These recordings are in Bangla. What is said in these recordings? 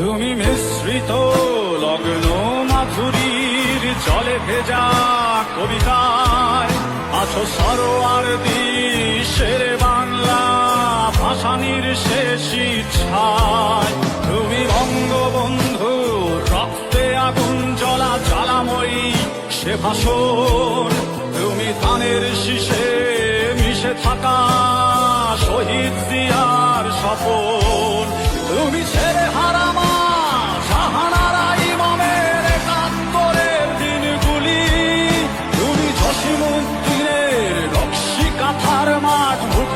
তুমি মিশ্রিত লগ্ন মাধুরীর জলে ভেজা কবিতায়। আছো সরোয়ার দিশের বাংলা ভাসানির শেষ ইচ্ছায়। তুমি বঙ্গবন্ধু, রক্তে আগুন জ্বলা জ্বালাময়ী সে ভাষণ। তুমি ধানের শীষে মিশে থাকা শহীদ জিয়ার সপন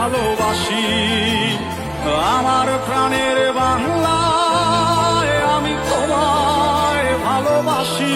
ভালোবাসি। আমার প্রাণের বাংলায় আমি তোমায় ভালোবাসি।